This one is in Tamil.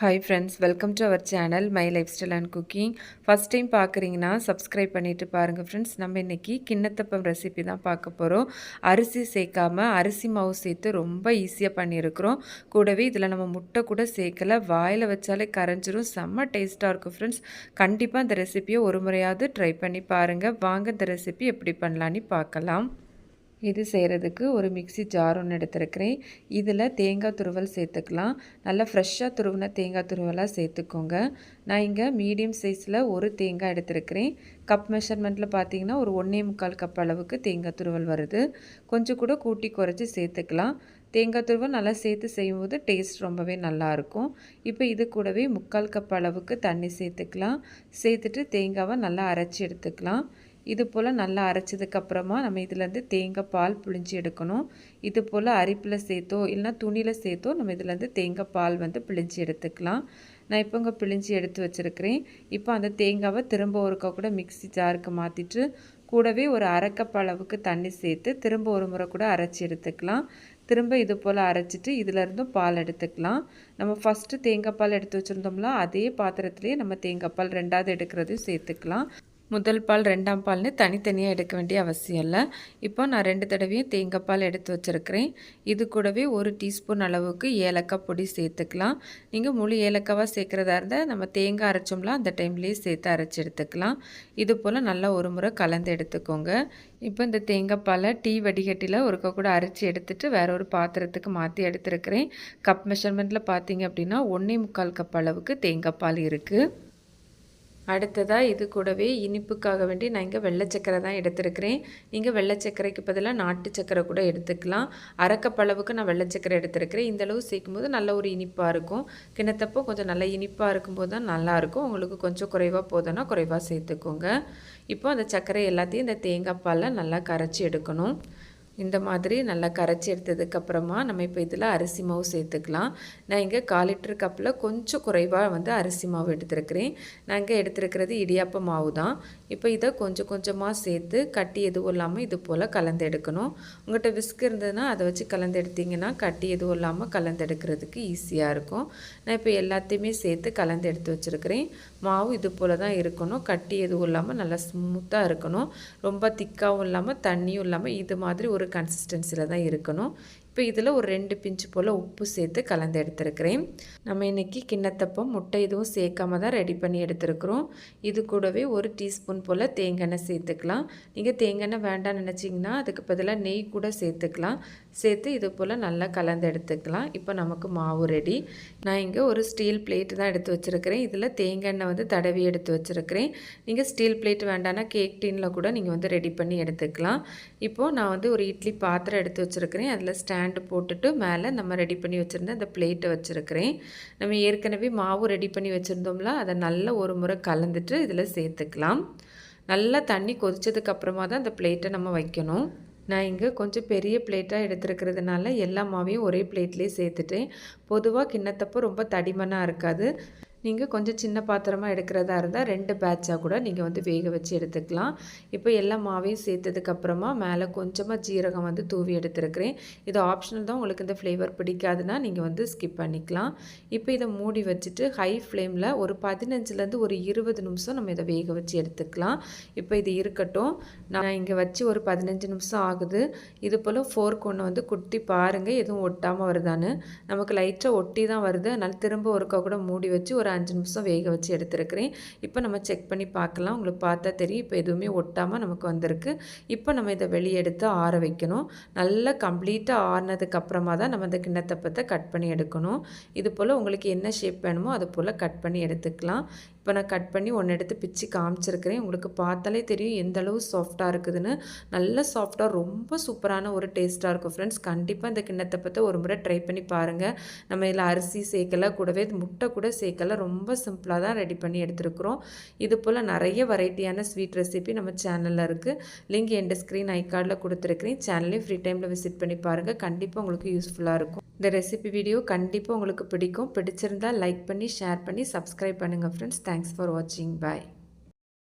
Hi friends welcome to our channel my lifestyle and cooking first time பார்க்குறீங்கன்னா சப்ஸ்கிரைப் பண்ணிவிட்டு பாருங்கள் ஃப்ரெண்ட்ஸ் நம்ம இன்றைக்கி கிண்ணத்தப்பம் ரெசிபி தான் பார்க்க போகிறோம் அரிசி சேர்க்காம அரிசி மாவு சேர்த்து ரொம்ப ஈஸியாக பண்ணியிருக்கிறோம். கூடவே இதில் நம்ம முட்டை கூட சேர்க்கலை. வாயில் வச்சாலே கரைஞ்சிரும். செம்ம டேஸ்ட்டாக இருக்கும் ஃப்ரெண்ட்ஸ் கண்டிப்பாக இந்த ரெசிபியை ஒரு முறையாவது ட்ரை பண்ணி பாருங்கள் வாங்க இந்த ரெசிபி எப்படி பண்ணலான்னு பார்க்கலாம். இது செய்கிறதுக்கு ஒரு மிக்சி ஜார் ஒன்று எடுத்துருக்கிறேன். இதில் தேங்காய் துருவல் சேர்த்துக்கலாம். நல்லா ஃப்ரெஷ்ஷாக துருவின தேங்காய் துருவலாக சேர்த்துக்கோங்க. நான் இங்கே மீடியம் சைஸில் ஒரு தேங்காய் எடுத்துருக்கிறேன். கப் மெஷர்மெண்ட்டில் பார்த்தீங்கன்னா ஒரு ஒன்றே முக்கால் கப் அளவுக்கு தேங்காய் துருவல் வருது. கொஞ்சம் கூட கூட்டி குறைச்சி சேர்த்துக்கலாம். தேங்காய் துருவல் நல்லா சேர்த்து செய்யும்போது டேஸ்ட் ரொம்பவே நல்லாயிருக்கும் இப்போ இது கூடவே முக்கால் கப் அளவுக்கு தண்ணி சேர்த்துக்கலாம். சேர்த்துட்டு தேங்காவை நல்லா அரைச்சி எடுத்துக்கலாம். இது போல் நல்லா அரைச்சதுக்கப்புறமா நம்ம இதுலேருந்து தேங்காய் பால் பிழிஞ்சு எடுக்கணும். இது போல் அரிப்பில் சேர்த்தோ இல்லைனா துணியில் சேர்த்தோ நம்ம இதுலேருந்து தேங்காய் பால் வந்து பிழிஞ்சு எடுத்துக்கலாம். நான் இப்போ இங்கே பிழிஞ்சு எடுத்து வச்சுருக்கிறேன். இப்போ அந்த தேங்காவை திரும்ப ஒருக்கா கூட மிக்சி ஜாருக்கு மாற்றிட்டு கூடவே ஒரு அரைக்கப் அளவுக்கு தண்ணி சேர்த்து திரும்ப ஒரு முறை கூட அரைச்சி எடுத்துக்கலாம். திரும்ப இது போல் அரைச்சிட்டு இதிலருந்தும் பால் எடுத்துக்கலாம். நம்ம ஃபஸ்ட்டு தேங்காய் பால் எடுத்து வச்சுருந்தோம்னா அதே பாத்திரத்துலேயே நம்ம தேங்காய் பால் ரெண்டாவது எடுக்கிறதையும் சேர்த்துக்கலாம். முதல் பால் ரெண்டாம் பால்னு தனித்தனியாக எடுக்க வேண்டிய அவசியம் இல்லை. இப்போ நான் ரெண்டு தடவையும் தேங்காய் பால் எடுத்து வச்சுருக்கிறேன். இது கூடவே ஒரு டீஸ்பூன் அளவுக்கு ஏலக்காய் பொடி சேர்த்துக்கலாம். நீங்கள் முழு ஏலக்காவாக சேர்க்குறதா இருந்தால் நம்ம தேங்காய் அரைச்சோம்லாம் அந்த டைம்லேயே சேர்த்து அரைச்சி எடுத்துக்கலாம். இது போல் நல்லா ஒரு முறை கலந்து எடுத்துக்கோங்க. இப்போ இந்த தேங்காய் பாலை டீ வடிகட்டியில் ஒருக்க கூட அரைச்சி எடுத்துகிட்டு வேற ஒரு பாத்திரத்துக்கு மாற்றி எடுத்துருக்கிறேன். கப் மெஷர்மெண்ட்டில் பார்த்தீங்க அப்படின்னா ஒன்றே முக்கால் கப் அளவுக்கு தேங்காய் பால் இருக்குது அடுத்ததாக இது கூடவே இனிப்புக்காக வேண்டி நான் இங்கே வெள்ளை சக்கரை தான் எடுத்துருக்கிறேன். நீங்கள் வெள்ளை சக்கரைக்கு பதிலாக நாட்டு சக்கரை கூட எடுத்துக்கலாம். அரைக்கப்பளவுக்கு நான் வெள்ளை சக்கரை எடுத்துருக்கிறேன். இந்தளவு சேர்க்கும்போது நல்ல ஒரு இனிப்பாக இருக்கும். கிணத்தப்போ கொஞ்சம் நல்ல இனிப்பாக இருக்கும்போது தான் நல்லாயிருக்கும் உங்களுக்கு கொஞ்சம் குறைவாக போதும்னா குறைவாக சேர்த்துக்கோங்க. இப்போ அந்த சர்க்கரை எல்லாத்தையும் இந்த தேங்காய் பாலில் நல்லா கரைச்சி எடுக்கணும். இந்த மாதிரி நல்லா கரைச்சி எடுத்ததுக்கப்புறமா நம்ம இப்போ இதில் அரிசி மாவு சேர்த்துக்கலாம். நான் இங்கே கால் லிட்டர் கப்பில் கொஞ்சம் குறைவாக வந்து அரிசி மாவு எடுத்துருக்கிறேன். நான் இங்கே எடுத்துருக்கிறது இடியாப்ப மாவு தான் இப்போ இதை கொஞ்சம் கொஞ்சமாக சேர்த்து கட்டி எதுவும் இல்லாமல் இது போல் கலந்து எடுக்கணும். உங்கள்கிட்ட விஸ்க் இருந்ததுன்னா அதை வச்சு கலந்து எடுத்திங்கன்னா கட்டி எதுவும் இல்லாமல் கலந்து எடுக்கிறதுக்கு ஈஸியாக இருக்கும். நான் இப்போ எல்லாத்தையுமே சேர்த்து கலந்து எடுத்து வச்சுருக்கிறேன். மாவு இது போல் தான் இருக்கணும். கட்டி எதுவும் இல்லாமல் நல்லா ஸ்மூத்தாக இருக்கணும். ரொம்ப திக்காகவும் இல்லாமல் தண்ணியும் இல்லாமல் இது மாதிரி ஒரு கன்சிஸ்டன்சியில் தான் இருக்கணும். இப்போ இதில் ஒரு ரெண்டு பிஞ்சு போல் உப்பு சேர்த்து கலந்து எடுத்துருக்கிறேன். நம்ம இன்றைக்கி கிண்ணத்தப்பம் முட்டை எதுவும் சேர்க்காம தான் ரெடி பண்ணி எடுத்துருக்குறோம். இது கூடவே ஒரு டீஸ்பூன் போல் தேங்காய் சேர்த்துக்கலாம். நீங்கள் தேங்காய் வேண்டாம்னு நினச்சிங்கன்னா அதுக்கு பதிலாக நெய் கூட சேர்த்துக்கலாம். சேர்த்து இது போல் நல்லா கலந்து எடுத்துக்கலாம். இப்போ நமக்கு மாவு ரெடி. நான் இங்கே ஒரு ஸ்டீல் பிளேட்டு தான் எடுத்து வச்சுருக்கிறேன். இதில் தேங்காய் வந்து தடவி எடுத்து வச்சுருக்கிறேன். நீங்கள் ஸ்டீல் பிளேட் வேண்டாம்னா கேக் டீனில் கூட நீங்கள் வந்து ரெடி பண்ணி எடுத்துக்கலாம். இப்போது நான் வந்து ஒரு இட்லி பாத்திரம் எடுத்து வச்சுருக்கிறேன். அதில் ஸ்டாண்ட் ஸ்டாண்டு போட்டுட்டு மேலே நம்ம ரெடி பண்ணி வச்சுருந்த அந்த பிளேட்டை வச்சுருக்கிறேன். நம்ம ஏற்கனவே மாவு ரெடி பண்ணி வச்சுருந்தோம்ல அதை நல்லா ஒரு முறை கலந்துட்டு இதில் சேர்த்துக்கலாம். நல்லா தண்ணி கொதிச்சதுக்கப்புறமா தான் அந்த பிளேட்டை நம்ம வைக்கணும். நான் இங்கே கொஞ்சம் பெரிய பிளேட்டாக எடுத்துருக்கிறதுனால எல்லா மாவையும் ஒரே பிளேட்லேயே சேர்த்துட்டேன். பொதுவாக கிண்ணத்தப்போ ரொம்ப தடிமனாக இருக்காது. நீங்கள் கொஞ்சம் சின்ன பாத்திரமாக எடுக்கிறதா இருந்தால் ரெண்டு பேட்சாக கூட நீங்கள் வந்து வேக வச்சு எடுத்துக்கலாம். இப்போ எல்லா மாவையும் சேர்த்ததுக்கப்புறமா மேலே கொஞ்சமாக ஜீரகம் வந்து தூவி எடுத்துருக்கிறேன். இது ஆப்ஷனல் தான் உங்களுக்கு இந்த ஃப்ளேவர் பிடிக்காதுன்னா நீங்கள் வந்து ஸ்கிப் பண்ணிக்கலாம். இப்போ இதை மூடி வச்சுட்டு ஹை ஃப்ளேமில் ஒரு பதினஞ்சுலேருந்து ஒரு இருபது நிமிஷம் நம்ம இதை வேக வச்சு எடுத்துக்கலாம். இப்போ இது இருக்கட்டும். நான் இங்கே வச்சு ஒரு பதினஞ்சு நிமிஷம் ஆகுது. இது போல் ஃபோர்க் ஒன்று வந்து குட்டி பாருங்கள் எதுவும் ஒட்டாமல் வருதான்னு. நமக்கு லைட்டாக ஒட்டி தான் வருது. அதனால் திரும்ப ஒருக்கா கூட மூடி வச்சு ஒரு அஞ்சு நிமிஷம் வேக வச்சு எடுத்துருக்கிறேன். இப்போ நம்ம செக் பண்ணி பார்க்கலாம். உங்களுக்கு பார்த்தா தெரியும். இப்போ எதுவுமே ஒட்டாமல் நமக்கு வந்திருக்கு. இப்போ நம்ம இதை வெளியே எடுத்து ஆற வைக்கணும். நல்லா கம்ப்ளீட்டாக ஆறினதுக்கப்புறமா தான் நம்ம இந்த கிண்ணத்தப்பத்தை கட் பண்ணி எடுக்கணும். இது போல் உங்களுக்கு என்ன ஷேப் வேணுமோ அது போல் கட் பண்ணி எடுத்துக்கலாம். இப்போ நான் கட் பண்ணி ஒன்று எடுத்து பிச்சு காமிச்சிருக்கிறேன். உங்களுக்கு பார்த்தாலே தெரியும் எந்த அளவு சாஃப்டாக இருக்குதுன்னு. நல்ல சாஃப்டாக ரொம்ப சூப்பரான ஒரு டேஸ்ட்டாக இருக்கும் ஃப்ரெண்ட்ஸ் கண்டிப்பாக இந்த கிண்ணத்தை பற்றி ஒரு முறை ட்ரை பண்ணி பாருங்கள் நம்ம இதில் அரிசி சேர்க்கலை கூடவே முட்டை கூட சேர்க்கலை. ரொம்ப சிம்பிளாக தான் ரெடி பண்ணி எடுத்துருக்குறோம். இது போல் நிறைய வெரைட்டியான ஸ்வீட் ரெசிபி நம்ம சேனலில் இருக்குது லிங்க் எந்த ஸ்க்ரீன் ஐ கார்டில் கொடுத்துருக்கிறேன். சேனலையும் ஃப்ரீ டைமில் விசிட் பண்ணி பாருங்கள் கண்டிப்பாக உங்களுக்கு யூஸ்ஃபுல்லாக இருக்கும். இந்த ரெசிபி வீடியோ கண்டிப்பாக உங்களுக்கு பிடிக்கும். பிடிச்சிருந்தால் லைக் பண்ணி ஷேர் பண்ணி சப்ஸ்கிரைப் பண்ணுங்கள் ஃப்ரெண்ட்ஸ் தேங்க்ஸ் ஃபார் வாட்சிங் பாய்